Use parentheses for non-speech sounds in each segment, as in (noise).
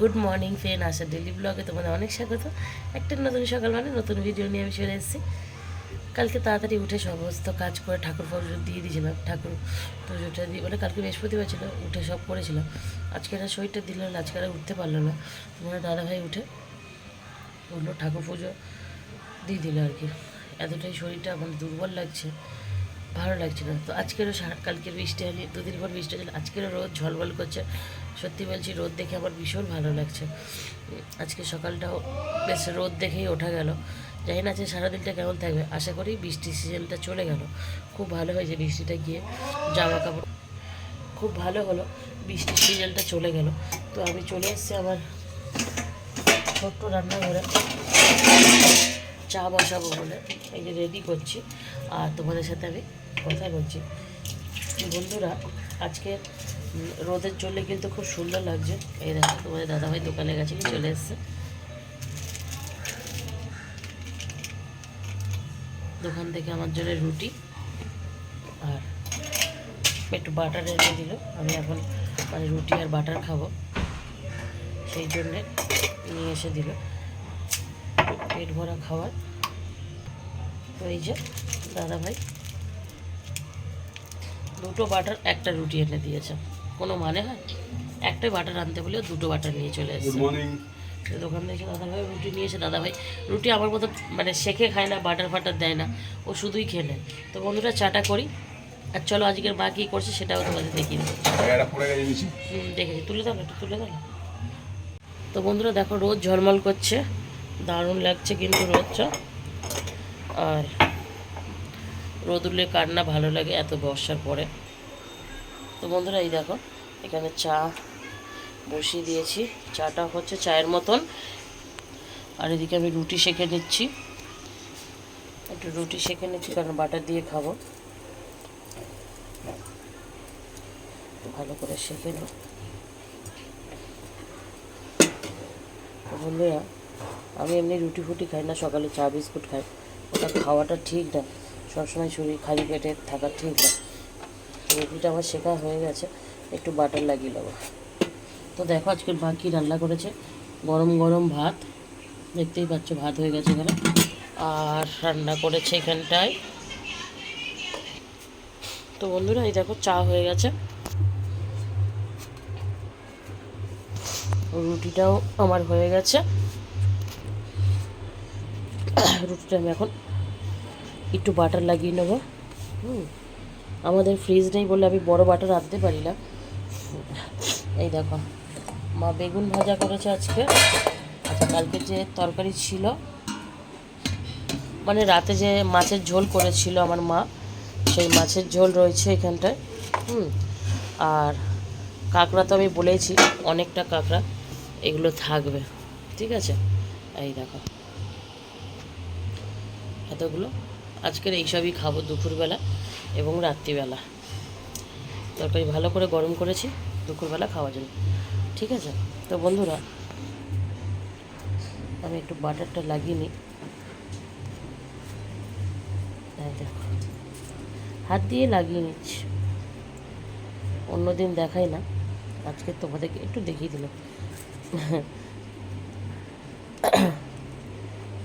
Good morning friend আসা daily ব্লগে তোমাদের অনেক স্বাগত। একটা নতুন সকাল মানে নতুন ভিডিও নিয়ে আমি চলে এসেছি। কালকে তাড়াতাড়ি উঠে সমস্ত কাজ করে ঠাকুর পুজো দিয়ে দিয়েছিলাম, ঠাকুর পুজোটা দিয়ে বলে কালকে বৃহস্পতিবার ছিল, উঠে সব করেছিলাম। আজকে আর শরীরটা দিল না, আজকে আর উঠতে পারল না। তোমার দাদাভাই উঠে বলল ঠাকুর পুজো দিয়ে দিল আর কি। এতটাই শরীরটা মানে দুর্বল লাগছে। ভালো লাগছে না। তো আজকেরও কালকের বৃষ্টি হয়নি, দুদিন পর বৃষ্টি ছিল আজকেরও রোদ ঝলমল করছে। সত্যি বলছি, রোদ দেখে আমার ভীষণ ভালো লাগছে। আজকে সকালটাও বেশ রোদ দেখেই ওঠা গেল। জানি না যে সারাদিনটা কেমন থাকবে। আশা করি বৃষ্টির সিজনটা চলে গেল। খুব ভালো হয়েছে বৃষ্টিটা গিয়ে। জামা কাপড় খুব ভালো হলো। বৃষ্টির সিজনটা চলে গেল। তো আমি চলে এসেছি আমার ছোট্ট রান্নাঘরে। চা বসাবো বলে এই যে রেডি করছি। আর তোমাদের সাথে আমি কথা বলছি। বন্ধুরা, আজকে রোদের চললে কিন্তু খুব সুন্দর লাগছে। এই দেখো, তোমাদের দাদাভাই দোকানে গেছিল চলে এসছে। দোকান থেকে আমার জন্য রুটি আর একটু বাটার এনে দিল। আমি এখন মানে রুটি আর বাটার খাব। সেই জন্যে নিয়ে এসে দিল। পেট ভরা খাবার। তো এই যে দাদা ভাই দুটো বাটার একটা রুটি এনে দিয়েছে। কোনো মানে হয়? একটাই বাটার আনতে বলেও দুটো বাটার নিয়ে চলে এসেছে। দোকান থেকে দাদা ভাই রুটি নিয়েছে। দাদা ভাই রুটি আমার মতো মানে শেখে খায় না বাটার ফাটার দেয় না। ও শুধুই খেলে। তো বন্ধুরা চাটা করি। আর চলো আজকের মা কী করছে সেটাও তোমাদের দেখিয়ে দেবো। দেখেছি তুলে দাও একটু তুলে দাও তো বন্ধুরা দেখো রোদ ঝলমল করছে। দারুণ লাগছে কিন্তু রোদটা আর রোদ উঠলে কার না ভালো লাগে এত বর্ষার পরে। তো বন্ধুরা, এই দেখো, এখানে চা বসিয়ে দিয়েছি। চাটা হচ্ছে চায়ের মতন। আর এদিকে আমি রুটি সেঁকে নিচ্ছি। একটু রুটি সেঁকে নিচ্ছি, কারণ বাটার দিয়ে খাব। ভালো করে নিই তো বন্ধুরা আমি এমনি রুটি ফুটি খাই না, সকালে চা, বিস্কুট খাই। ওটা খাওয়াটা ঠিক না। সবসময় শরীর খালি পেটে থাকা ঠিক না। রুটিটা আমার শেখা হয়ে গেছে। একটু বাটার লাগিয়ে নেব। তো দেখো আজকের মা কী রান্না করেছে? গরম গরম ভাত। দেখতেই পাচ্ছ ভাত হয়ে গেছে এখানে। আর রান্না করেছে এখানটায়। তো বন্ধুরা, এই দেখো চা হয়ে গেছে। রুটিটাও আমার হয়ে গেছে। (coughs) রুটিটা আমি এখন একটু বাটার লাগিয়ে নেব। হুম, আমাদের ফ্রিজ নেই বলে আমি বড় বাটার আনতে পারি না। এই দেখো, মা বেগুন ভাজা করেছে আজকে। আচ্ছা কালকে যে তরকারি ছিল মানে রাতে যে মাছের ঝোল করেছিল আমার মা, সেই মাছের ঝোল রয়েছে এখানটায়। হুম, আর কাঁকড়া তো আমি বলেছি, অনেকটা কাঁকড়া, এগুলো থাকবে। ঠিক আছে? এই দেখো। এতগুলো। আজকের এইসবই খাব দুপুরবেলা এবং রাত্রিবেলা। তরকারি ভালো করে গরম করেছি, দুপুরবেলা খাওয়ার জন্য। ঠিক আছে? তো বন্ধুরা, আমি একটু বাটারটা লাগিয়ে নিই। হাত দিয়ে লাগিয়ে নিচ্ছি। অন্যদিন দেখাই না, আজকে তোমাদেরকে একটু দেখিয়ে দিলাম।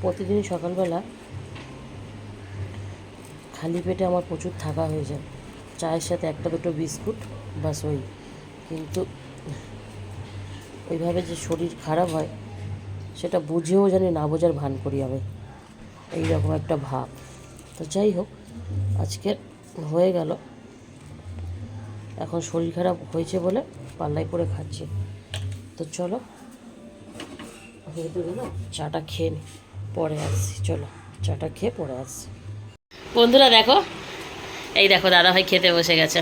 প্রতিদিন সকালবেলা খালি পেটে আমার প্রচুর থাকা হয়ে যায়। চায়ের সাথে একটা দুটো বিস্কুট বাস ওই। কিন্তু ওইভাবে যে শরীর খারাপ হয়, সেটা বুঝেও জানি না বোঝার ভান করি আমি। এইরকম একটা ভাব। তো যাই হোক, আজকের হয়ে গেল। এখন শরীর খারাপ হয়েছে বলে পাল্লাই করে খাচ্ছি। তো চলো চাটা খেয়ে পরে আসছি। চলো, চাটা খেয়ে পরে আসছি। বন্ধুরা দেখো, এই দেখো দাদাভাই খেতে বসে গেছে।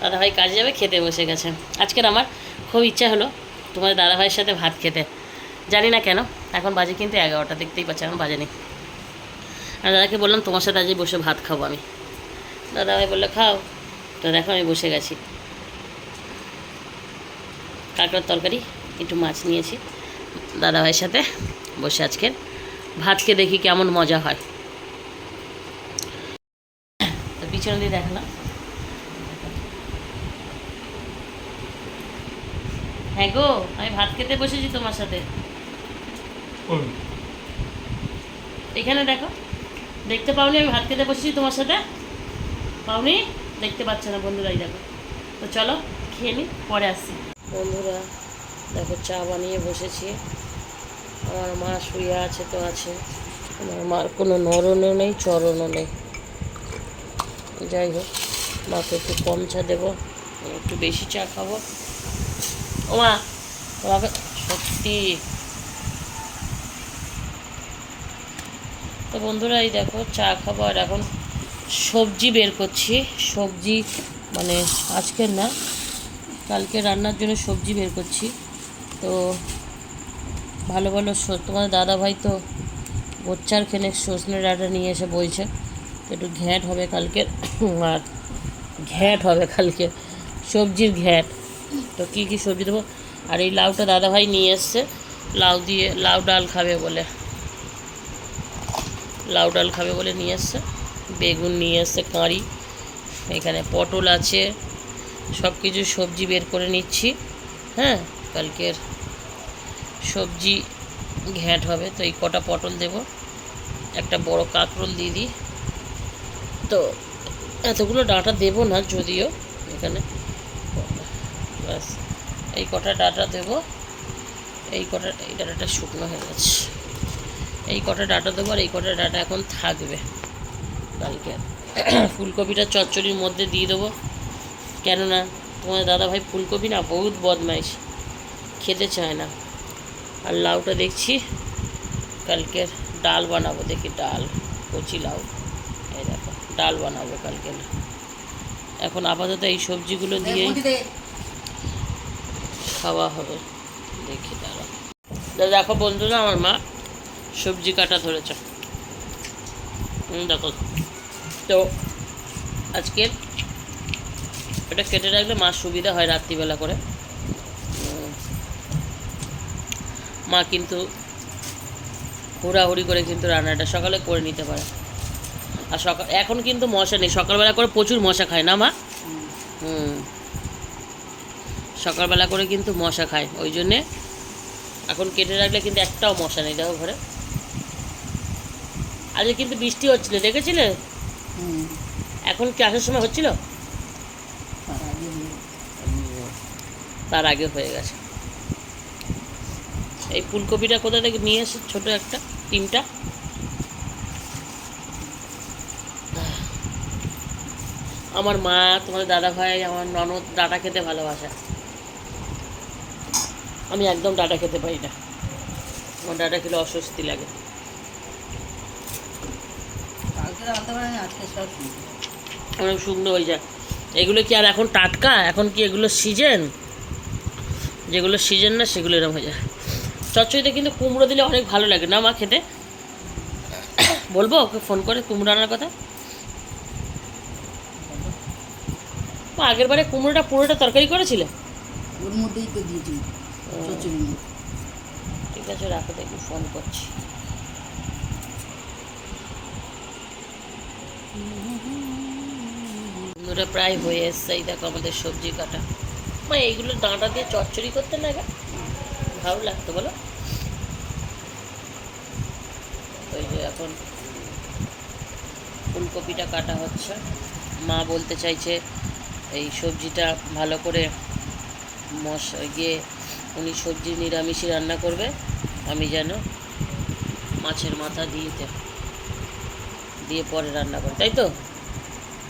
দাদাভাই কাজে যাবে, খেতে বসে গেছে। আজকের আমার খুব ইচ্ছা হলো তোমার দাদাভাইয়ের সাথে ভাত খেতে। জানি না কেন, এখন বাজে কিন্তু এগারোটা, দেখতেই পাচ্ছি এখন বাজে নেই। আর দাদাকে বললাম, তোমার সাথে আজকে বসে ভাত খাব আমি। দাদাভাই বলল, খাও। তো দেখো আমি বসে গেছি। কাঁকড়ার তরকারি, একটু মাছ নিয়েছি। দাদাভাইয়ের সাথে বসে আজকের ভাতকে দেখি কেমন মজা হয় তো পিছনে দিয়ে দেখালাম হ্যাঁ গো আমি ভাত খেতে বসেছি তোমার সাথে। এখানে দেখো দেখতে পাওনি আমি ভাত খেতে বসেছি তোমার সাথে? পাওনি? দেখতে পাচ্ছে না বন্ধুরাই দেখো। তো চলো খেয়ে নি পরে আসছি। বন্ধুরা দেখো চা বানিয়ে বসেছি। আমার মা শুয়ে আছে তো আছে। আমার মার কোনো নরণও নেই চরণও নেই। যাই হোক মাকে একটু কম চা দেবো একটু বেশি চা খাব। ও মা তোমাকে সত্যি। তো বন্ধুরা, এই দেখো, চা খাব, আর এখন সবজি বের করছি। সবজি মানে আজকের না, কালকে রান্নার জন্য সবজি বের করছি। তো ভালো ভালো তোমার দাদা ভাই তো বোচ্চার খেনে সজনে ডাটা নিয়ে এসে বলছে। একটু ঘ্যাঁট হবে কালকে। আর ঘ্যাঁট হবে কালকে। সবজির ঘ্যাঁট। তো কী কী সবজি দেবো? আর এই লাউটা দাদাভাই নিয়ে এসছে। লাউ দিয়ে, লাউ ডাল খাবে বলে। লাউ ডাল খাবে বলে নিয়ে এসছে। বেগুন নিয়ে এসছে, কাঁড়ি। এখানে পটল আছে। সব কিছু সবজি বের করে নিচ্ছি। হ্যাঁ কালকের সবজি ঘ্যাঁট হবে। তো এই কটা পটল দেব। একটা বড় কাঁকরোল দিয়ে দিই। তো এতগুলো ডাঁটা দেবো না যদিও এখানে। ব্যাস, এই কটা ডাটা দেবো। এই কটা, এই ডাটাটা শুকনো হয়ে গেছে। এই কটা ডাটা দেবো আর এই কটা ডাটা এখন থাকবে। কালকে ফুলকপিটা চচ্চড়ির মধ্যে দিয়ে দেবো। কেননা তোমার দাদাভাই ফুলকপি না বহুত বদমাইশ। খেতে চায় না। আর লাউটা দেখছি, কালকের ডাল বানাবো। দেখি ডাল, কচি লাউ। এই দেখো। ডাল বানাবো কালকে। এখন আপাতত এই সবজিগুলো দিয়েই খাওয়া হবে। দেখি দাঁড়া দেখো বন্ধুরা আমার মা সবজি কাটা ধরেছে। দেখো। তো আজকের এটা কেটে রাখলে মার সুবিধা হয় রাত্রিবেলা করে। মা কিন্তু হুড়াহুড়ি করে কিন্তু রান্নাটা সকালে করে নিতে পারে। আর সকাল এখন কিন্তু মশা নেই। সকালবেলা করে প্রচুর মশা খায় না মা? হুম। সকালবেলা করে কিন্তু মশা খায় ওই জন্যে এখন কেটে রাখলে কিন্তু একটাও মশা নেই দেখো ঘরে। আজকে কিন্তু বৃষ্টি হচ্ছিল দেখেছিলে? এখন কি আসার সময় হচ্ছিল? তার আগে হয়ে গেছে। এই ফুলকপিটা কোথা থেকে নিয়ে এসে ছোটো একটা তিনটা? আমার মা তোমার দাদা ভাই আমার ননদ ডাটা খেতে ভালোবাসে। আমি একদম ডাটা খেতে পারি না। আমার ডাটা খেলে অস্বস্তি লাগে। অনেক শুকনো হয়ে যায়। এগুলো কি আর এখন টাটকা? এখন কি এগুলো সিজন যেগুলো সিজন না সেগুলো এরকম হয়ে যায়। চচ্চড়িতে কিন্তু কুমড়ো দিলে অনেক ভালো লাগে। না মা খেতে? বলব ওকে ফোন করে কুমড়ো আনার কথা? আগের বারে কুমড়োটা পুরোটা তরকারি করেছিলে? ওর মধ্যেই তো দিয়েছি। ঠিক আছে রাখো দেখি ফোন করছি। বন্ধুরা প্রায় হয়ে এসছে এই দেখো আমাদের সবজি কাটা। মা এইগুলো ডাঁটা দিয়ে চচ্চড়ি করতে না গা ভালো লাগতো বলো। ওই যে এখন ফুলকপিটা কাটা হচ্ছে। মা বলতে চাইছে এই সবজিটা ভালো করে মশ গিয়ে উনি সবজি নিরামিষই রান্না করবে আমি যেন মাছের মাথা দিয়ে দে- দিয়ে পরে রান্না করি। তাই তো?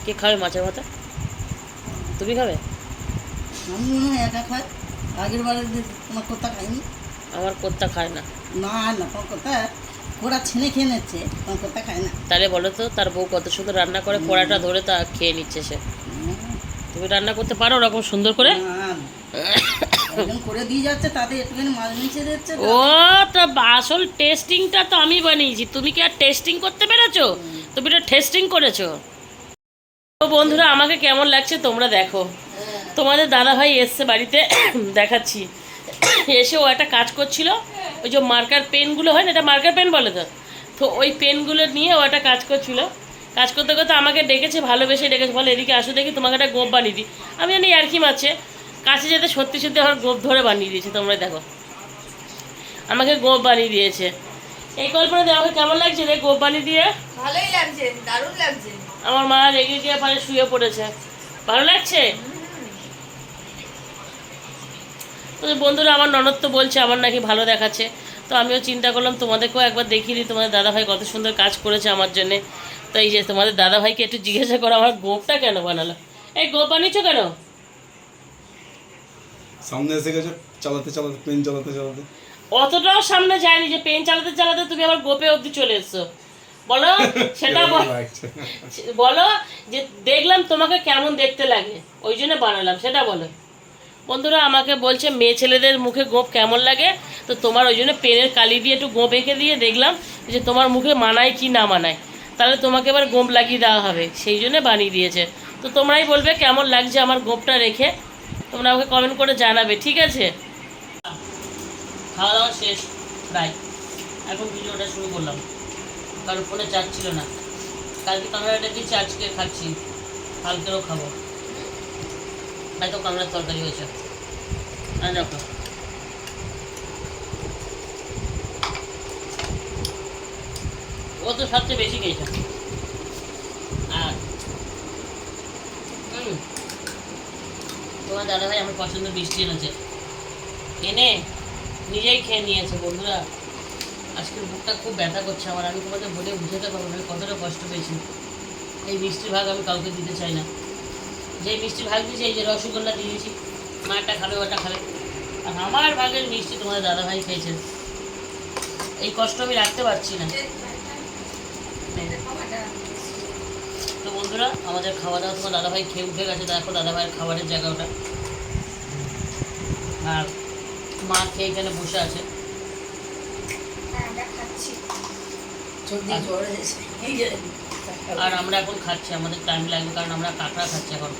কে খাবে মাছের মাথা? তুমি খাবে? আমি মনে হয় একা খাই। আগের বারে তোমার কোথা খাইনি? আমার কোত্তা খায় না। না না তোমার খেয়ে নিচ্ছে তোমার কোথা খায় না। তাহলে বলো তো তার বউ কত সুন্দর রান্না করে পোড়াটা ধরে তা খেয়ে নিচ্ছে সে। তুমি রান্না করতে পারো ওরকম সুন্দর করে। করে দিয়ে যাচ্ছে তাতে একটুখানি মাছ মিশিয়ে দিচ্ছে ও তো আসল টেস্টিংটা তো আমি বানিয়েছি। তুমি কি আর টেস্টিং করতে পেরেছ? তুমি তো টেস্টিং করেছ। তো বন্ধুরা আমাকে কেমন লাগছে তোমরা দেখো। তোমাদের দাদা ভাই এসছে বাড়িতে দেখাচ্ছি। এসে ও একটা কাজ করছিল। ওই যে মার্কার পেনগুলো হয় না এটা মার্কার পেন বলে তো? তো ওই পেনগুলো নিয়ে ও একটা কাজ করছিল। কাজ করতে করতে আমাকে ডেকেছে ভালোবেসে ডেকেছে। বলে এদিকে আসো দেখি তোমাকে একটা গোপ বানিয়ে দিই। আমি জানি আর কি মারছে কাছে যেতে সত্যি সত্যি আমার গোপ ধরে বানিয়ে দিয়েছে তোমরা দেখো। আমাকে গোপ বানিয়ে দিয়েছে। এই কল্পনা দেওয়া কেমন লাগছে রে গোপ বানিয়ে দিয়ে? ভালোই লাগছে দারুণ লাগছে। আমার মা রেগে গিয়ে পাশে শুয়ে পড়েছে। ভালো লাগছে? তো বন্ধুরা আমার ননদ তো বলছে আমার নাকি ভালো দেখাচ্ছে। তো আমিও চিন্তা করলাম তোমাদেরকেও একবার দেখিয়ে দিই তোমাদের দাদাভাই কত সুন্দর কাজ করেছে আমার জন্যে। তো এই যে তোমাদের দাদাভাইকে একটু জিজ্ঞাসা করো আমার গোপটা কেন বানালো? এই গোপ বানিয়েছো কেন? সামনে এসে গেছে চালাতে চালাতে পেন চালাতে চালাতে। অতটাও সামনে যায়নি যে পেন চালাতে চালাতে তুমি আবার গোপে অবধি চলে এসছো। বলো সেটা বল। বলো যে দেখলাম তোমাকে কেমন দেখতে লাগে ওই জন্য বানালাম সেটা বলো। বন্ধুরা আমাকে বলছে, মেয়ে ছেলেদের মুখে গোপ কেমন লাগে? তো তোমার ওই জন্য পেনের কালি দিয়ে একটু গোপ এঁকে দিয়ে দেখলাম যে তোমার মুখে মানায় কি না মানায়। তাহলে তোমাকে এবার গোপ লাগিয়ে দেওয়া হবে, সেই জন্য বানিয়ে দিয়েছে। তো তোমরাই বলবে কেমন লাগছে আমার গোপটা রেখে? তোমরা আমাকে কমেন্ট করে জানাবে, ঠিক আছে? খাওয়া দাওয়া শেষ প্রায় এখন ভিডিওটা শুরু করলাম। কারণ ফোনে চার্জ ছিল না। কালকে কাঁকড়াটা দিয়েছি আজকে খাচ্ছি? কালকেও খাব। হয়তো কাঁকড়ার তরকারি হয়েছে। আর দেখো। ও তো সবচেয়ে বেশি খেয়েছে। আর তোমার দাদাভাই আমার পছন্দ বৃষ্টি এনেছে। এনে নিজেই খেয়ে নিয়েছে, বন্ধুরা। আজকের বুকটা খুব ব্যথা করছে আমার। আমি তোমাদের বলে বুঝাতে পারব না কতটা কষ্ট পেয়েছি। এই মিষ্টির ভাগ আমি কাউকে দিতে চাই না। যে মিষ্টি ভাগ দিয়েছি, এই যে রসগোল্লা দিয়েছি মাটা খাবে, ওটা খাবে। আর আমার ভাগের মিষ্টি তোমাদের দাদাভাই খেয়েছে এই কষ্ট আমি রাখতে পারছি না। তো বন্ধুরা, আমাদের খাওয়া দাওয়া তোমার দাদাভাই খেয়ে উঠে গেছে, দেখো দাদাভাইয়ের খাবারের জায়গা ওটা আর মা খেয়ে এখানে বসে আছে। আর আমরা এখন খাচ্ছি, আমাদের টাইম লাগবে, কারণ আমরা কাঁকড়া খাচ্ছি এখন।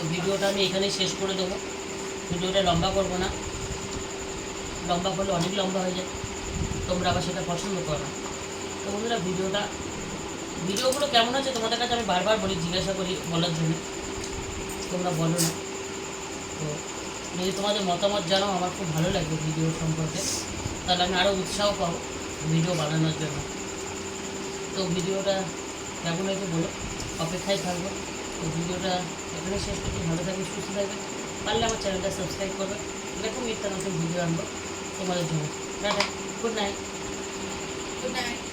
তো ভিডিওটা আমি এখানেই শেষ করে দেবো। ভিডিওটা লম্বা করব না। লম্বা করলে অনেক লম্বা হয়ে যায়। তোমরা আবার সেটা পছন্দ করো। না তো বন্ধুরা, ভিডিওটা ভিডিওগুলো কেমন আছে তোমাদের কাছে আমি বারবার বলি, জিজ্ঞাসা করি বলার জন্য। তোমরা বলো না। তো যদি তোমাদের মতামত জানাও আমার খুব ভালো লাগবে ভিডিও সম্পর্কে। তাহলে আমি আরও উৎসাহ পাবো ভিডিও বানানোর জন্য। তো ভিডিওটা কেমন হয়েছে বলো? অপেক্ষায় থাকব। তো ভিডিওটা এখানে শেষ করছি। ভালো থাকবেন, সুস্থ থাকবেন। পারলে আমার চ্যানেলটা সাবস্ক্রাইব করবেন। এরকম নিত্য নতুন ভিডিও আনব তোমাদের জন্য। Good night good night